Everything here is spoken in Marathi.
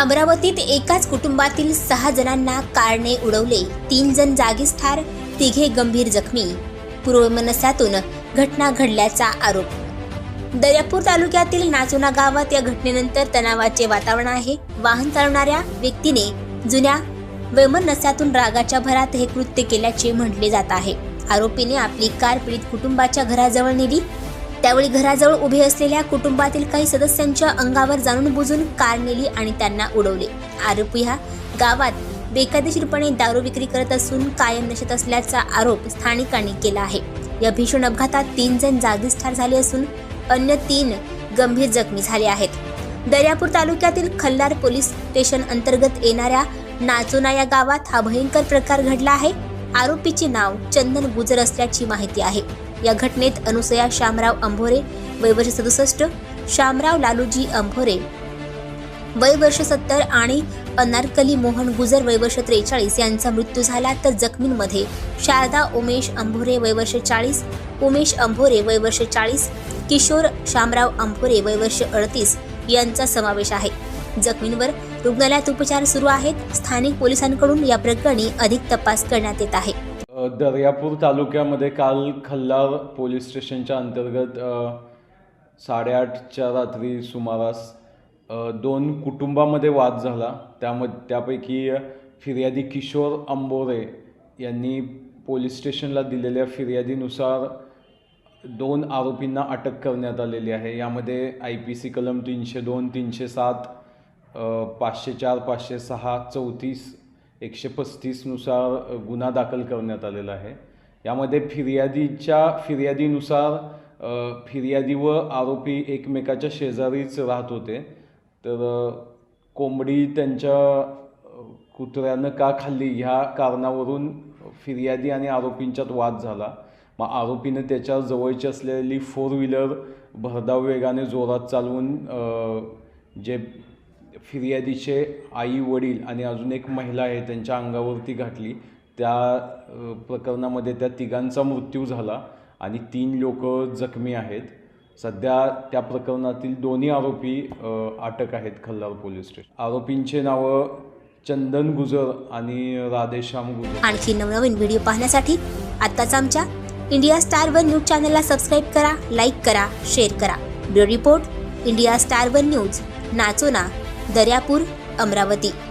अमरावतीत एकाच कुटुंबातील सहा जणांना कारने उडवले. तीन जण जागीच ठार तिघे गंभीर जखमी. पूर्वमनस्यातून घटना घडल्याचा आरोप. दर्यापूर तालुक्यातील नाचोना गावात या घटनेनंतर तणावाचे वातावरण आहे. वाहन चालवणाऱ्या व्यक्तीने जुन्या वैमनस्यातून रागाच्या भरात हे कृत्य केल्याचे म्हटले जात आहे. आरोपीने आपली कार पीडित कुटुंबाच्या घराजवळ नेली. त्यावेळी घराजवळ उभे असलेल्या कुटुंबातील काही सदस्यांच्या अंगावर जाणून बुजून कार नेली आणि त्यांना उडवले. आरोपी हा गावात बेकायदेशीरपणे दारू विक्री करत असून कायम नशेत असल्याचा आरोप स्थानिकांनी केला आहे. या भीषण अपघातात तीन जण जागीच ठार झाले असून अन्य तीन गंभीर जखमी झाले आहेत. दर्यापूर तालुक्यातील खल्लार पोलीस स्टेशन अंतर्गत येणाऱ्या नाचोना या गावात हा भयंकर प्रकार घडला आहे. आरोपीचे नाव चंदन गुजर असल्याची माहिती आहे. या घटनेत अनुसया शामराव अंभोरे वय वर्ष सदुसष्ट शामराव लालूजी अंभोरे वय वर्ष सत्तर आणि अनारकली मोहन गुजर वय वर्ष त्रेचाळीस यांचा मृत्यू झाला तर जखमींमध्ये शारदा उमेश अंभोरे वय वर्ष चाळीस उमेश अंभोरे वय वर्ष चाळीस किशोर शामराव अंभोरे वय वर्ष अडतीस यांचा समावेश आहे. जखमींवर रुग्णालयात उपचार सुरू आहेत. स्थानिक पोलिसांकडून या प्रकरणी अधिक तपास करण्यात येत आहे. दर्यापूर तालुक्यामध्ये काल खल्लार पोलीस स्टेशनच्या अंतर्गत साडेआठच्या रात्री सुमारास दोन कुटुंबामध्ये वाद झाला. त्यामध्ये त्यापैकी फिर्यादी किशोर अंबोरे यांनी पोलीस स्टेशनला दिलेल्या फिर्यादीनुसार दोन आरोपींना अटक करण्यात आलेली आहे. यामध्ये आय पी सी कलम तीनशे दोन तीनशे सात पाचशे चार पाचशे सहा चौतीस एकशे पस्तीसनुसार गुन्हा दाखल करण्यात आलेला आहे. यामध्ये फिर्यादीच्या फिर्यादीनुसार फिर्यादी व आरोपी एकमेकाच्या शेजारीच राहत होते. तर कोंबडी त्यांच्या कुत्र्यानं का खाल्ली ह्या कारणावरून फिर्यादी आणि आरोपींच्यात वाद झाला. मग आरोपीनं त्याच्या जवळची असलेली फोर व्हीलर भरधाव वेगाने जोरात चालवून जे फिर्यादीचे आई वडील आणि अजून एक महिला आहे त्यांच्या अंगावरती घातली. त्या प्रकरणामध्ये त्या तिघांचा मृत्यू झाला आणि तीन लोक जखमी आहेत. सध्या त्या प्रकरणातील दोन्ही आरोपी अटक आहेत खल्लार पोलीस स्टेशन. आरोपींचे नावं चंदन गुजर आणि राधेश्याम गुजर. आणखी नवनवीन व्हिडिओ पाहण्यासाठी आत्ताच आमच्या इंडिया स्टार वन न्यूज चॅनलला सबस्क्राईब करा लाईक करा शेअर करा. Bureau report India star one news nacho ना दर्यापूर अमरावती.